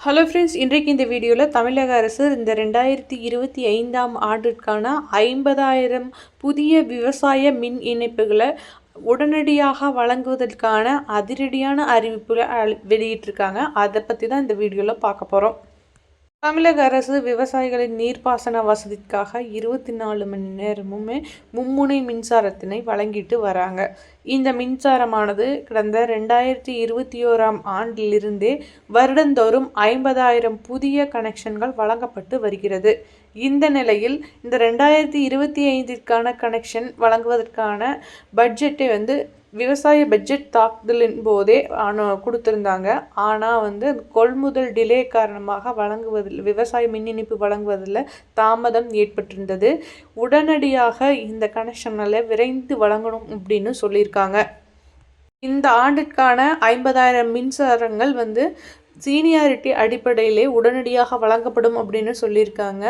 Hello friends இன்றைக்கு இந்த வீடியோவில் தமிழக அரசு இந்த ரெண்டாயிரத்தி இருபத்தி ஐந்தாம் ஆண்டிற்கான ஐம்பதாயிரம் புதிய விவசாய மின் இணைப்புகளை உடனடியாக வழங்குவதற்கான அதிரடியான அறிவிப்புகளை அளி- வெளியிட்டிருக்காங்க. அதை பற்றி தான் இந்த வீடியோவில் பார்க்க போகிறோம் தமிழக அரசு விவசாயிகளின் நீர்ப்பாசன வசதிக்காக இருபத்தி நாலு மணி நேரமுமே மும்முனை மின்சாரத்தினை வழங்கிட்டு வராங்க. இந்த மின்சாரமானது கடந்த ரெண்டாயிரத்தி இருபத்தி ஓராம் ஆண்டிலிருந்தே வருடந்தோறும் ஐம்பதாயிரம் புதிய கனெக்ஷன்கள் வழங்கப்பட்டு வருகிறது. இந்த நிலையில் இந்த ரெண்டாயிரத்தி இருபத்தி ஐந்திற்கான கனெக்ஷன் வழங்குவதற்கான பட்ஜெட்டை வந்து விவசாய பட்ஜெட் தாக்குதலின் போதே ஆன கொடுத்துருந்தாங்க. ஆனால் வந்து கொள்முதல் டிலே காரணமாக வழங்குவதில் விவசாய மின் இணைப்பு வழங்குவதில் தாமதம் ஏற்பட்டிருந்தது. உடனடியாக இந்த கனெக்ஷன்களை விரைந்து வழங்கணும் அப்படின்னு சொல்லியிருக்காங்க. இந்த ஆண்டிற்கான ஐம்பதாயிரம் மின்சாரங்கள் வந்து சீனியாரிட்டி அடிப்படையிலே உடனடியாக வழங்கப்படும் அப்படின்னு சொல்லியிருக்காங்க.